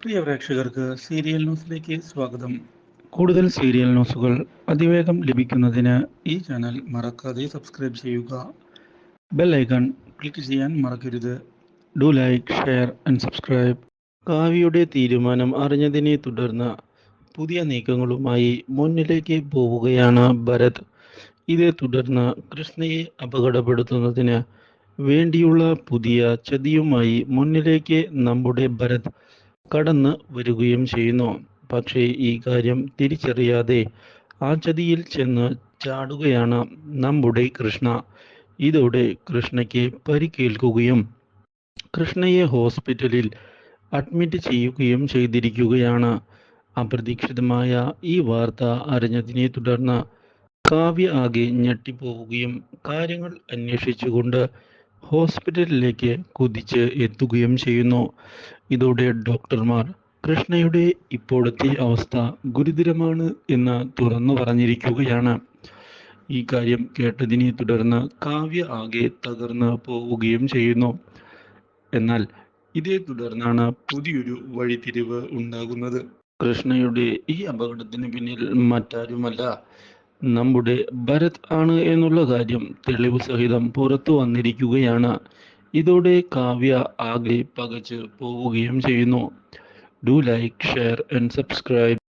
പ്രിയ പ്രേക്ഷകർക്ക് സീരിയൽ ന്യൂസിലേക്ക് സ്വാഗതം. കൂടുതൽ സീരിയൽ ന്യൂസുകൾ അതിവേഗം ലഭിക്കുന്നതിന് ഈ ചാനൽ മറക്കാതെ സബ്സ്ക്രൈബ് ചെയ്യുക. ബെൽ ഐക്കൺ ക്ലിക്ക് ചെയ്യാൻ മറക്കരുത്. Do like share and subscribe. കാവ്യയുടെ തീരുമാനം അറിഞ്ഞതിനെ തുടർന്ന് പുതിയ നീക്കങ്ങളുമായി മുന്നിലേക്ക് പോവുകയാണ് ഭരത്. ഇതേ തുടർന്ന് കൃഷ്ണയെ അപകടപ്പെടുത്തുന്നതിന് വേണ്ടിയുള്ള പുതിയ ചതിയുമായി മുന്നിലേക്ക് നമ്മുടെ ഭരത് കടന്ന് വരികയും ചെയ്യുന്നു. പക്ഷേ ഈ കാര്യം തിരിച്ചറിയാതെ ആ ചതിയിൽ ചെന്ന് ചാടുകയാണ് നമ്മുടെ കൃഷ്ണ. ഇതോടെ കൃഷ്ണയ്ക്ക് പരിക്കേൽക്കുകയും കൃഷ്ണയെ ഹോസ്പിറ്റലിൽ അഡ്മിറ്റ് ചെയ്യുകയും ചെയ്തിരിക്കുകയാണ്. അപ്രതീക്ഷിതമായ ഈ വാർത്ത അറിഞ്ഞതിനെ തുടർന്ന് കാവ്യ ആകെ ഞെട്ടിപ്പോവുകയും കാര്യങ്ങൾ അന്വേഷിച്ചുകൊണ്ട് ഹോസ്പിറ്റലിലേക്ക് കുതിച്ച് എത്തുകയും ചെയ്യുന്നു. ഇതോടെ ഡോക്ടർമാർ കൃഷ്ണയുടെ ഇപ്പോഴത്തെ അവസ്ഥ ഗുരുതരമാണ് എന്ന് തുറന്നു പറഞ്ഞിരിക്കുകയാണ്. ഈ കാര്യം കേട്ടതിനെ തുടർന്ന് കാവ്യ ആകെ തകർന്ന് പോവുകയും ചെയ്യുന്നു. എന്നാൽ ഇതേ തുടർന്നാണ് പുതിയൊരു വഴിത്തിരിവ് ഉണ്ടാകുന്നത്. കൃഷ്ണയുടെ ഈ അപകടത്തിന് പിന്നിൽ മറ്റാരുമല്ല. നമ്മുടെ ഭരത് ആണ് എന്നുള്ള കാര്യം തെളിവ് സഹിതം പുറത്തു വന്നിരിക്കുകയാണ്. ഇതോടെ കാവ്യ ആകെ പകച്ച് പോവുകയും ചെയ്യുന്നു. Do like share and subscribe